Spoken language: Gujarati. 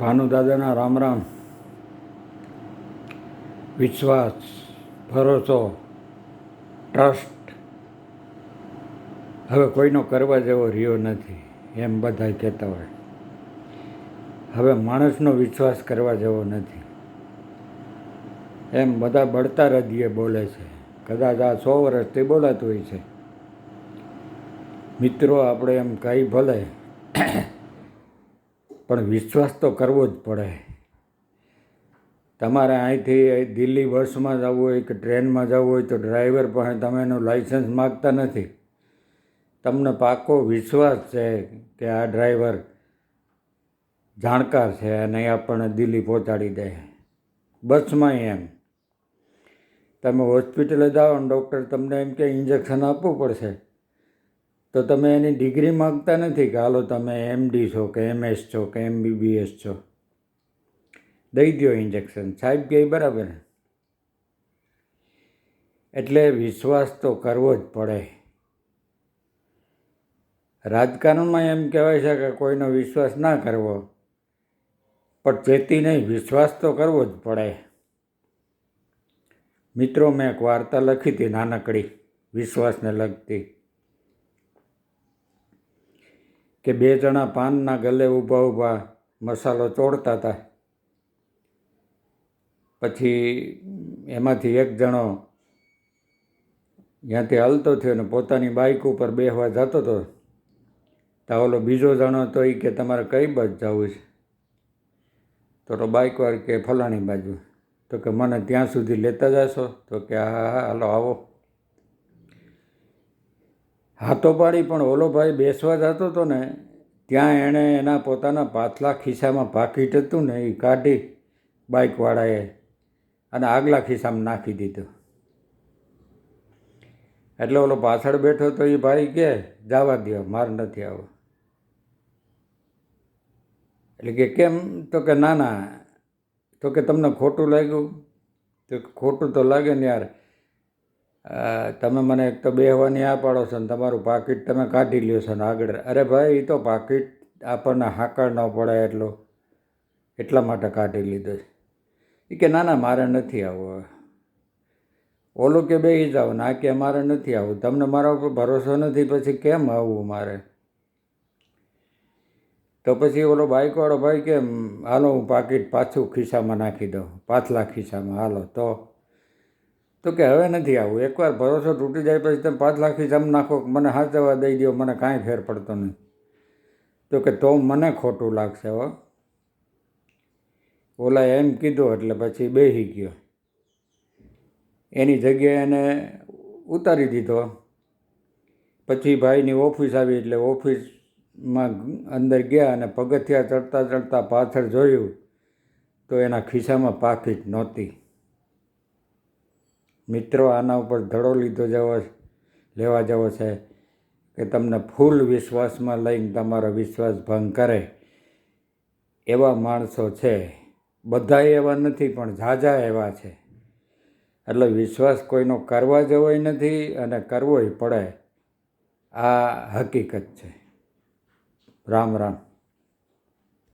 ભાનુદાદાના રામ રામ. વિશ્વાસ, ભરોસો, ટ્રસ્ટ. હવે કોઈનો કરવા જેવો રહ્યો નથી, એમ બધા કહેતા હોય. હવે માણસનો વિશ્વાસ કરવા જેવો નથી. એમ બધા બળતા હૃદયે બોલે છે. કદાચ આ સો વર્ષથી બોલાતું હોય છે. મિત્રો, આપણે એમ કહી ભલે પણ વિશ્વાસ તો કરવો જ પડે. તમારે અહીંથી દિલ્હી બસમાં જવું હોય કે ટ્રેનમાં જવું હોય તો ડ્રાઈવર પાસે તમે એનું લાઇસન્સ માગતા નથી. તમને પાકો વિશ્વાસ છે કે આ ડ્રાઈવર જાણકાર છે અને આપણને દિલ્હી પહોંચાડી દે. બસમાં એમ. તમે હોસ્પિટલે જાઓ અને ડૉક્ટર તમને એમ કે ઇન્જેક્શન આપવું પડશે. તો તમે એની ડિગ્રી માગતા નથી કે હાલો તમે એમડી છો કે એમએસ છો કે એમબીબીએસ છો. દઈ દો ઇન્જેક્શન સાહેબ કહે બરાબર. એટલે વિશ્વાસ તો કરવો જ પડે. રાજકારણમાં એમ કહેવાય છે કે કોઈનો વિશ્વાસ ના કરવો. પણ ચેતી નહીં, વિશ્વાસ તો કરવો જ પડે. મિત્રો, મેં એક વાર્તા લખી હતી નાનકડી, વિશ્વાસને લગતી. કે બે જણા પાનના ગલે ઊભા ઊભા મસાલો ચોળતા હતા પછી એમાંથી એક જણો ત્યાંથી હાલતો થયો ને પોતાની બાઇક ઉપર બેસવા જતો હતો તો ઓલો બીજો જણો તો એ કે તમારે કઈ બાજુ જવું છે? તો તો બાઇકવાર કે ફલાણી બાજુ. તો કે મને ત્યાં સુધી લેતા જશો? તો કે હા હા, હાલો આવો. હાથો પાડી પણ ઓલો ભાઈ બેસવા જતો હતો ને, ત્યાં એણે એના પોતાના પાછલા ખિસ્સામાં પાકીટ હતું ને એ કાઢી બાઇકવાળાએ અને આગલા ખિસ્સામાં નાખી દીધું. એટલે ઓલો પાછળ બેઠો તો એ ભાઈ કે, જવા દો માર નથી આવો. એટલે કે, કેમ? તો કે, ના ના. તો કે, તમને ખોટું લાગ્યું? તો ખોટું તો લાગે ને યાર તમે મને એક તો બેહવાની આ પાડો છો ને તમારું પાકીટ તમે કાઢી લ્યો છો ને આગળ. અરે ભાઈ એ તો પાકીટ આપણને હાકળ ન પડે એટલો. એટલા માટે કાઢી લીધો છે. એ કે ના ના, મારે નથી આવવું ઓલું કે બે જાઓ ના કે મારે નથી આવવું તમને મારા ઉપર ભરોસો નથી, પછી કેમ આવવું મારે? તો પછી ઓલો બાઇકવાળો ભાઈ કે હાલો, હું પાકીટ પાછું ખિસ્સામાં નાખી દઉં. પાછલા ખિસ્સામાં. હાલો, તો તો કે હવે નથી આવું. એકવાર ભરોસો તૂટી જાય પછી તમે પાંચ લાખ જમ નાખો મને હાચવા દઈ દો મને કાંઈ ફેર પડતો નહીં. તો કે તો મને ખોટું લાગશે હો. ઓલા એમ કીધું એટલે પછી બેસી ગયો. એની જગ્યાએ એને ઉતારી દીધો. પછી ભાઈની ઓફિસ આવી એટલે ઓફિસમાં અંદર ગયા અને પગથિયા ચડતા ચડતા પાછળ જોયું તો એના ખિસ્સામાં પાકીટ નહોતી. મિત્રો આના ઉપર ધડો લીધો જવો લેવા જવો છે કે તમને ફૂલ વિશ્વાસમાં લઈને તમારો વિશ્વાસ ભંગ કરે એવા માણસો છે. બધા એવા નથી, પણ ઝાઝા એવા છે. એટલે વિશ્વાસ કોઈનો કરવા જવોય નથી અને કરવોય પડે. આ હકીકત છે. રામ રામ.